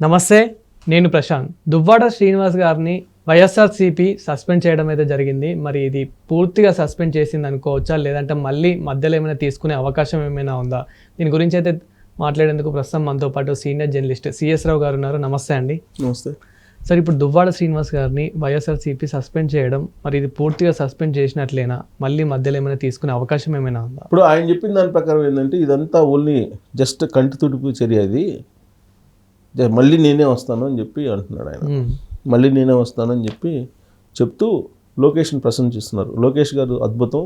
నమస్తే నేను ప్రశాంత్. దువ్వాడ శ్రీనివాస్ గారిని వైఎస్ఆర్సీపీ సస్పెండ్ చేయడం అయితే జరిగింది. మరి ఇది పూర్తిగా సస్పెండ్ చేసింది అనుకోవచ్చా? లేదంటే మళ్ళీ మధ్యలో ఏమైనా తీసుకునే అవకాశం ఏమైనా ఉందా? దీని గురించి అయితే మాట్లాడేందుకు ప్రస్తుతం మనతో పాటు సీనియర్ జర్నలిస్ట్ సిఎస్ రావు గారు ఉన్నారు. నమస్తే అండి. నమస్తే. సార్ ఇప్పుడు దువ్వాడ శ్రీనివాస్ గారిని వైఎస్ఆర్సీపీ సస్పెండ్ చేయడం మరి ఇది పూర్తిగా సస్పెండ్ చేసినట్లేనా? మళ్ళీ మధ్యలో ఏమైనా తీసుకునే అవకాశం ఏమైనా ఉందా? ఇప్పుడు ఆయన చెప్పిన దాని ప్రకారం ఏంటంటే ఇదంతా ఓన్లీ జస్ట్ కంటి తుడుపు చర్య అది మళ్ళీ నేనే వస్తాను అని చెప్పి అంటున్నాడు ఆయన. మళ్ళీ నేనే వస్తానని చెప్పి చెప్తూ లోకేష్ని ప్రశంసిస్తున్నారు లోకేష్ గారు అద్భుతం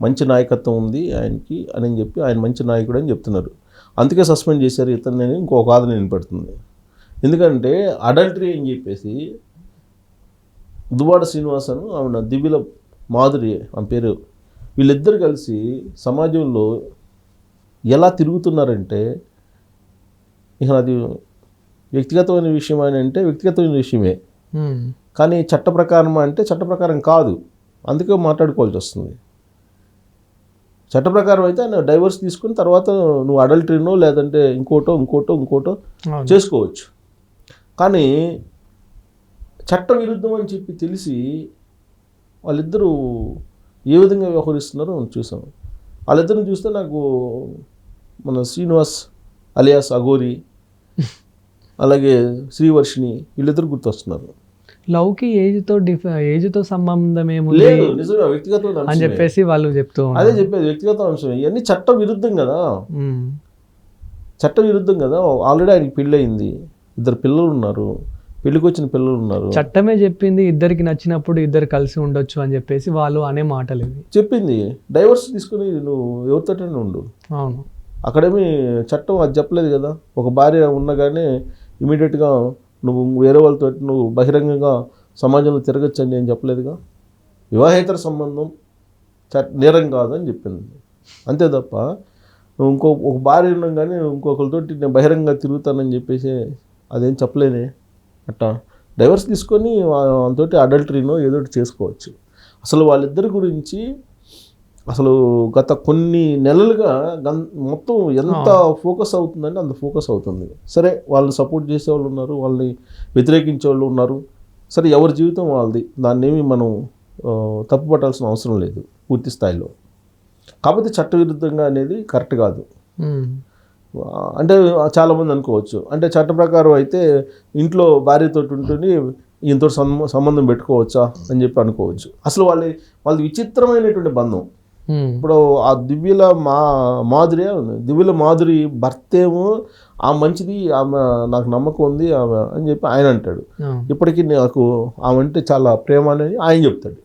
మంచి నాయకత్వం ఉంది ఆయనకి అని చెప్పి ఆయన మంచి నాయకుడు అని చెప్తున్నారు. అందుకే సస్పెండ్ చేశారు ఇతను నేను ఇంకో వాదన వినపడుతుంది ఎందుకంటే అడల్టరీ అని చెప్పేసి దువ్వాడ శ్రీనివాస్ అను ఆమె దివ్యల మాధురి ఆమె పేరు వీళ్ళిద్దరు కలిసి సమాజంలో ఎలా తిరుగుతున్నారంటే ఇక అది వ్యక్తిగతమైన విషయం అని అంటే వ్యక్తిగతమైన విషయమే. కానీ చట్ట ప్రకారం అంటే చట్ట ప్రకారం కాదు. అందుకే మాట్లాడుకోవాల్సి వస్తుంది. చట్ట ప్రకారం అయితే ఆయన డైవర్స్ తీసుకుని తర్వాత నువ్వు అడల్టరీనో లేదంటే ఇంకోటో ఇంకోటో ఇంకోటో. చేసుకోవచ్చు. కానీ చట్ట విరుద్ధం అని చెప్పి తెలిసి వాళ్ళిద్దరూ ఏ విధంగా వ్యవహరిస్తున్నారో చూసాం. వాళ్ళిద్దరిని చూస్తే నాకు మన శ్రీనివాస్ అలియాస్ అగోరి అలాగే శ్రీవర్షిని వీళ్ళిద్దరు గుర్తొస్తున్నారు. లవ్కి ఏజ్తో డిఫ ఏజ్తో సంబంధం ఏముంది? లేదు నిజమే వ్యక్తిగతమైన అని. చెప్పేసి వాళ్ళు చెప్తూ అదే చెప్పేది వ్యక్తిగత అంశం ఇవన్నీ చట్ట విరుద్ధం కదా. చట్ట విరుద్ధం కదా. ఆల్రెడీ ఆయనకి పెళ్ళి అయింది ఇద్దరు పిల్లలు ఉన్నారు. పెళ్ళికి వచ్చిన పిల్లలు ఉన్నారు. చట్టమే చెప్పింది ఇద్దరికి నచ్చినప్పుడు ఇద్దరు కలిసి ఉండొచ్చు అని చెప్పేసి వాళ్ళు అనే మాటలు ఇవి చెప్పింది. డైవర్స్ తీసుకుని నువ్వు ఎవరితోటైనా ఉండు. అవును. అక్కడేమి చట్టం అది చెప్పలేదు కదా. ఒక భార్య ఉన్నగానే ఇమీడియట్గా నువ్వు వేరే వాళ్ళతో నువ్వు బహిరంగంగా సమాజంలో తిరగచ్చండి అని చెప్పలేదుగా? వివాహేతర సంబంధం చట్ నేరం కాదని చెప్పింది. అంతే తప్ప నువ్వు ఇంకో ఒక భార్య ఉండగానే ఇంకొకరితోటి నేను బహిరంగంగా తిరుగుతానని చెప్పేసి అదేం చెప్పలేదే? అట్టా? డైవర్స్ తీసుకొని వాళ్ళతోటి అడల్టరీనో ఏదో ఒకటి చేసుకోవచ్చు. అసలు వాళ్ళిద్దరి గురించి అసలు గత కొన్ని నెలలుగా గన్ మొత్తం ఎంత ఫోకస్ అవుతుందంటే అంత ఫోకస్ అవుతుంది. సరే వాళ్ళు సపోర్ట్ చేసే వాళ్ళు ఉన్నారు వాళ్ళని వ్యతిరేకించే వాళ్ళు ఉన్నారు. సరే ఎవరి జీవితం వాళ్ళది. దాన్ని ఏమి మనం తప్పు పట్టాల్సిన అవసరం లేదు పూర్తి స్థాయిలో. కాకపోతే చట్టవిరుద్ధంగా అనేది కరెక్ట్ కాదు. అంటే చాలామంది అనుకోవచ్చు. అంటే చట్ట ప్రకారం అయితే ఇంట్లో భార్యతో ఈయనతో సంబ- సంబంధం పెట్టుకోవచ్చా అని చెప్పి అనుకోవచ్చు. అసలు వాళ్ళ వాళ్ళది విచిత్రమైనటువంటి బంధం. ఇప్పుడు ఆ దివ్యల మా మాధురి దివ్యల మాధురి భర్త ఏమో ఆ మంచిది ఆమె నాకు నమ్మకం ఉంది ఆమె అని చెప్పి ఆయన అంటాడు. ఇప్పటికీ నాకు ఆమె అంటే చాలా ప్రేమ అనేది ఆయన చెప్తాడు.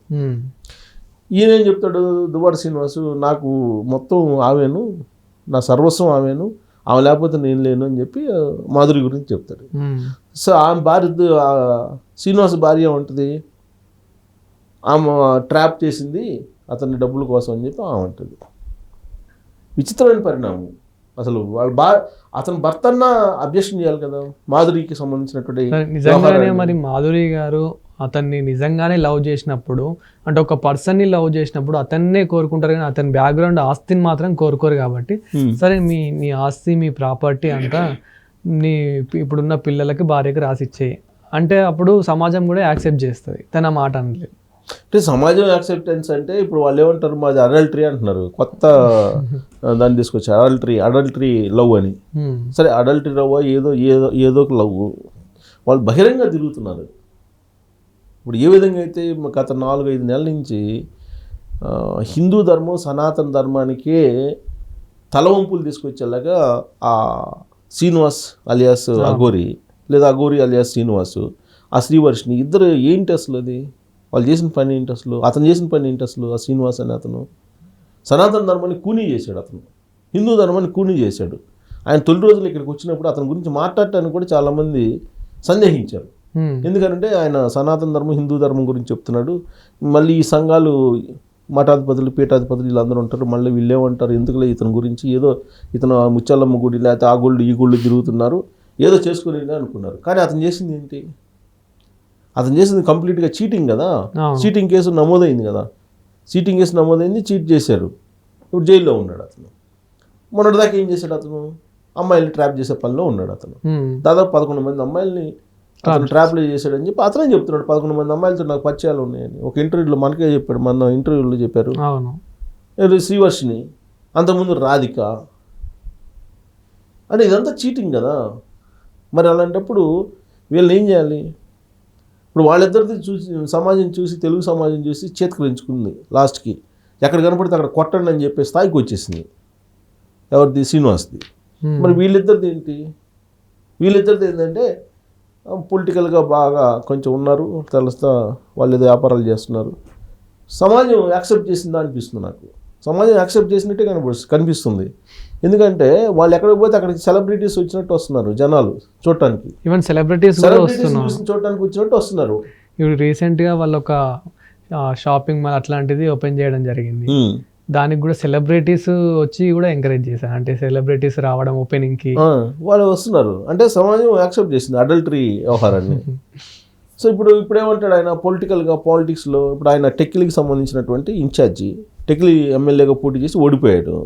ఈయన ఏం చెప్తాడు? దువ్వాడ శ్రీనివాసు నాకు మొత్తం ఆమెను నా సర్వస్వం ఆమెను ఆమె లేకపోతే నేను లేను అని చెప్పి మాధురి గురించి చెప్తాడు. సో ఆమె భార్య శ్రీనివాస్ భార్య ఉంటుంది ఆమె ట్రాప్ చేసింది అతన్ని డబ్బుల కోసం అని చెప్పి ఆమె అంటుంది. విచిత్రమైన పరిణామం. అసలు వాళ్ళ బా అతని భర్తన్న అబ్జెక్షన్ చేయాలి కదా మాధురికి సంబంధించినటువంటి నిజంగానే. మరి మాధురి గారు అతన్ని నిజంగానే లవ్ చేసినప్పుడు అంటే ఒక పర్సన్ని లవ్ చేసినప్పుడు అతన్నే కోరుకుంటారు కానీ అతని బ్యాక్గ్రౌండ్ ఆస్తిని మాత్రం కోరుకోరు కాబట్టి. సరే మీ నీ ఆస్తి మీ ప్రాపర్టీ అంతా నీ ఇప్పుడున్న పిల్లలకి భార్యకి రాసిచ్చేయి. అంటే అప్పుడు సమాజం కూడా యాక్సెప్ట్ చేస్తుంది. తన మాట అనలేదు. అంటే సమాజం యాక్సెప్టెన్స్ అంటే ఇప్పుడు వాళ్ళు ఏమంటారు మాది అడల్టరీ అంటున్నారు. కొత్త దాన్ని తీసుకొచ్చారు. అడల్టరీ అడల్టరీ లవ్ అని. సరే అడల్టరీ లవ్ ఏదో ఏదో ఏదో ఒక లవ్. వాళ్ళు బహిరంగ తిరుగుతున్నారు. ఇప్పుడు ఏ విధంగా అయితే గత నాలుగు ఐదు నెలల నుంచి హిందూ ధర్మం సనాతన ధర్మానికే తలవంపులు తీసుకొచ్చేలాగా ఆ శ్రీనివాస్ అలియాస్ అఘోరి లేదా అఘోరి అలియాస్ శ్రీనివాస్ ఆ శ్రీవర్షిని ఇద్దరు ఏంటి అసలు అది? వాళ్ళు చేసిన పని ఏంటి అసలు? అతను చేసిన పని ఏంటి అసలు? ఆ శ్రీనివాస్ అనే అతను? సనాతన ధర్మాన్ని కూనీ చేశాడు అతను. హిందూ ధర్మాన్ని కూనీ చేశాడు. ఆయన తొలి రోజులు ఇక్కడికి వచ్చినప్పుడు అతని గురించి మాట్లాడటానికి కూడా చాలామంది సందేహించారు. ఎందుకంటే ఆయన సనాతన ధర్మం హిందూ ధర్మం గురించి చెప్తున్నాడు. మళ్ళీ ఈ సంఘాలు మఠాధిపతులు పీఠాధిపతులు వీళ్ళందరూ ఉంటారు. మళ్ళీ వీళ్ళేమంటారు ఎందుకులే ఇతని గురించి? ఏదో ఇతను ముత్యాలమ్మ గుడి లేకపోతే ఆ గుళ్ళు ఈ గుళ్ళు తిరుగుతున్నారు. ఏదో చేసుకుని అనుకున్నారు కానీ అతను చేసింది ఏంటి? అతను చేసింది కంప్లీట్గా చీటింగ్ కదా. చీటింగ్ కేసు నమోదైంది కదా? చీటింగ్ కేసు నమోదైంది చీట్ చేశారు. ఇప్పుడు జైల్లో ఉన్నాడు అతను. మొన్నటిదాకా ఏం చేశాడు అతను? అమ్మాయిల్ని ట్రాప్ చేసే పనిలో ఉన్నాడు అతను. దాదాపు పదకొండు మంది అమ్మాయిల్ని అతను ట్రాప్లో చేశాడని చెప్పి అతనే చెప్తున్నాడు. పదకొండు మంది అమ్మాయిలతో నాకు పరిచయాలు ఉన్నాయని. ఒక ఇంటర్వ్యూలో మనకే చెప్పాడు మన ఇంటర్వ్యూలో చెప్పారు. శ్రీవర్షిని అంతకుముందు రాధిక. అంటే ఇదంతా చీటింగ్ కదా? మరి అలాంటప్పుడు వీళ్ళని ఏం చేయాలి? ఇప్పుడు వాళ్ళిద్దరిది చూసి సమాజం చూసి తెలుగు సమాజం చూసి చేతికరించుకుంది లాస్ట్కి. ఎక్కడ కనపడితే అక్కడ కొట్టండి అని చెప్పే స్థాయికి వచ్చేసింది. ఎవరిది? శ్రీనివాస్ది. మరి వీళ్ళిద్దరిది ఏంటి? వీళ్ళిద్దరిది ఏంటంటే పొలిటికల్గా బాగా కొంచెం ఉన్నారు తెలుస్తా వాళ్ళు ఏదో వ్యాపారాలు చేస్తున్నారు. సమాజం యాక్సెప్ట్ చేసిందా అనిపిస్తుంది నాకు. సమాజం యాక్సెప్ట్ చేసినట్టే కనిపి కనిపిస్తుంది. ఎందుకంటే వాళ్ళు ఎక్కడికి పోతే అక్కడికి సెలబ్రిటీస్ వచ్చినట్టు వస్తున్నారు జనాలు చూడటానికి. ఈవెన్ సెలబ్రిటీస్ కూడా సెలబ్రిటీస్ వస్తున్నారు. చూడటానికి వచ్చినట్టు వస్తున్నారు. ఇప్పుడు రీసెంట్గా వాళ్ళు ఒక షాపింగ్ మాల్ అట్లాంటిది ఓపెన్ చేయడం జరిగింది. దానికి కూడా సెలబ్రిటీస్ వచ్చి కూడా ఎంకరేజ్ చేశారు. అంటే సెలబ్రిటీస్ రావడం ఓపెనింగ్కి ఆ, వాళ్ళు వస్తున్నారు. అంటే సమాజం యాక్సెప్ట్ చేసింది అడల్టరీ వ్యవహారాన్ని. సో ఇప్పుడు ఇప్పుడు ఏమంటాడు ఆయన పొలిటికల్గా పాలిటిక్స్లో ఇప్పుడు ఆయన టెక్లీకి సంబంధించినటువంటి ఇన్ఛార్జి టెక్లీ ఎమ్మెల్యేగా పోటీ చేసి ఓడిపోయాడు.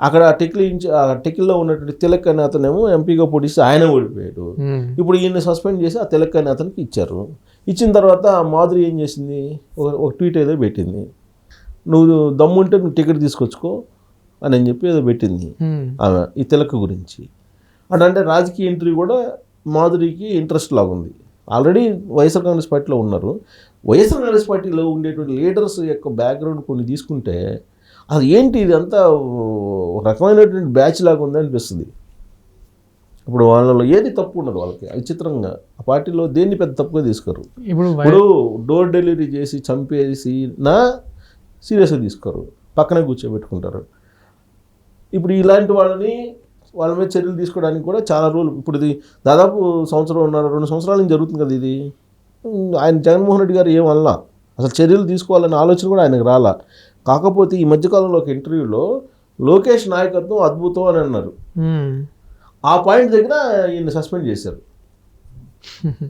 అక్కడ టెక్లీ ఆ టెక్లీలో ఉన్నటువంటి తిలక్ అనే అతనేమో ఎంపీగా పోటీ చేసి ఆయన ఓడిపోయాడు. ఇప్పుడు ఈయన సస్పెండ్ చేసి ఆ తిలక్ అనే అతనికి ఇచ్చారు. ఇచ్చిన తర్వాత మాధురి ఏం చేసింది? ఒక ఒక ట్వీట్ ఏదో పెట్టింది. నువ్వు దమ్ముంటే నువ్వు టికెట్ తీసుకొచ్చుకో అని అని చెప్పి ఏదో పెట్టింది ఆమె ఈ తిలక్ గురించి. అటు రాజకీయ ఎంట్రీ కూడా మాధురికి ఇంట్రెస్ట్ లాగా ఉంది ఆల్రెడీ వైఎస్ఆర్ కాంగ్రెస్ పార్టీలో ఉన్నారు. వైఎస్ఆర్ కాంగ్రెస్ పార్టీలో ఉండేటువంటి లీడర్స్ యొక్క బ్యాక్గ్రౌండ్ కొన్ని తీసుకుంటే అది ఏంటి? ఇది అంతా ఒక రకమైనటువంటి బ్యాచ్ లాగా ఉంది అనిపిస్తుంది. ఇప్పుడు వాళ్ళలో ఏది తప్పు ఉండదు వాళ్ళకి. విచిత్రంగా ఆ పార్టీలో దేన్ని పెద్ద తప్పుగా తీసుకోరు? ఇప్పుడు డోర్ డెలివరీ చేసి చంపేసి నా సీరియస్గా తీసుకోరు. పక్కనే కూర్చోబెట్టుకుంటారు. ఇప్పుడు ఇలాంటి వాళ్ళని వాళ్ళ మీద చర్యలు తీసుకోవడానికి కూడా చాలా రోజులు ఇప్పుడు ఇది దాదాపు సంవత్సరం ఉన్నారు రెండు సంవత్సరాల నుంచి జరుగుతుంది కదా ఇది. ఆయన జగన్మోహన్ రెడ్డి గారు ఏమల్లా అసలు చర్యలు తీసుకోవాలనే ఆలోచన కూడా ఆయనకు రాలా. కాకపోతే ఈ మధ్యకాలంలో ఒక ఇంటర్వ్యూలో లోకేష్ నాయకత్వం అద్భుతం అని అన్నారు. ఆ పాయింట్ దగ్గర ఈయన సస్పెండ్ చేశారు.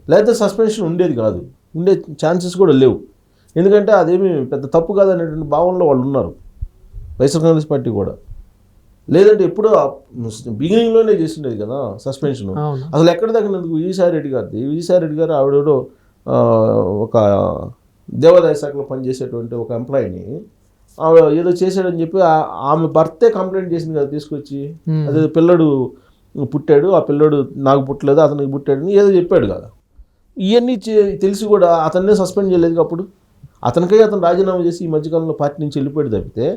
లేకపోతే సస్పెన్షన్ ఉండేది కాదు. ఉండే ఛాన్సెస్ కూడా లేవు. ఎందుకంటే అదేమి పెద్ద తప్పు కాదు అనేటువంటి భావనలో వాళ్ళు ఉన్నారు. వైఎస్ఆర్ కాంగ్రెస్ పార్టీ కూడా. లేదంటే ఎప్పుడో బిగినింగ్లోనే చేసిండేది కదా సస్పెన్షన్ అసలు ఎక్కడ తగినందుకు విజయసాయి రెడ్డి గారిది? విజయసాయి రెడ్డి గారు ఆవిడెవడో ఒక దేవాదాయ శాఖలో పనిచేసేటువంటి ఒక ఎంప్లాయీని ఆవిడ ఏదో చేశాడని చెప్పి ఆమె భర్తే కంప్లైంట్ చేసింది కదా తీసుకొచ్చి. అదే పిల్లడు పుట్టాడు ఆ పిల్లడు నాకు పుట్టలేదు అతనికి పుట్టాడని ఏదో చెప్పాడు కదా. ఇవన్నీ చే- తెలిసి కూడా అతన్నే సస్పెండ్ చేయలేదు అప్పుడు. అతనికై అతను రాజీనామా చేసి ఈ మధ్యకాలంలో పార్టీ నుంచి వెళ్ళిపోయాడు తప్పితే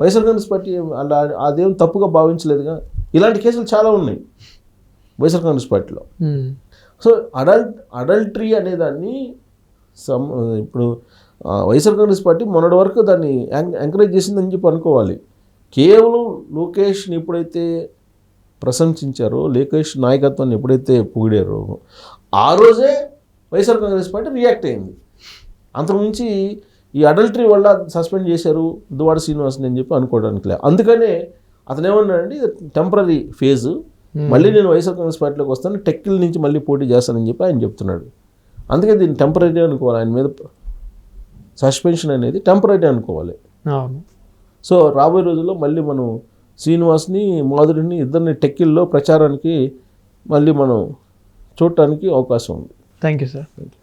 వైఎస్ఆర్ కాంగ్రెస్ పార్టీ అదేం తప్పుగా భావించలేదుగా. ఇలాంటి కేసులు చాలా ఉన్నాయి వైఎస్ఆర్ కాంగ్రెస్ పార్టీలో. సో అడల్ట్ అడల్టరీ అనేదాన్ని సమ్ ఇప్పుడు వైఎస్ఆర్ కాంగ్రెస్ పార్టీ మొన్నటి వరకు దాన్ని ఎంక- ఎంకరేజ్ చేసిందని చెప్పి అనుకోవాలి. కేవలం లోకేష్ని ఎప్పుడైతే ప్రశంసించారో లోకేష్ నాయకత్వాన్ని ఎప్పుడైతే పొగిడారో ఆ రోజే వైఎస్ఆర్ కాంగ్రెస్ పార్టీ రియాక్ట్ అయింది. అంతకుమించి ఈ అడల్టరీ వల్ల సస్పెండ్ చేశారు దువాడ శ్రీనివాస్ని అని చెప్పి అనుకోవడానికి లేదు. అందుకనే అతను ఏమన్నాడండి టెంపరీ ఫేజ్. మళ్ళీ నేను వైఎస్ఆర్ కాంగ్రెస్ పార్టీలోకి వస్తాను టెక్కిల్ నుంచి మళ్ళీ పోటీ చేస్తానని చెప్పి ఆయన చెప్తున్నాడు. అందుకే దీన్ని టెంపరీ అనుకోవాలి. ఆయన మీద సస్పెన్షన్ అనేది టెంపరీ అనుకోవాలి. సో రాబోయే రోజుల్లో మళ్ళీ మనం శ్రీనివాస్ని మాధురిని ఇద్దరిని టెక్కిల్లో ప్రచారానికి మళ్ళీ మనం చూడటానికి అవకాశం ఉంది. Thank you sir. Thank you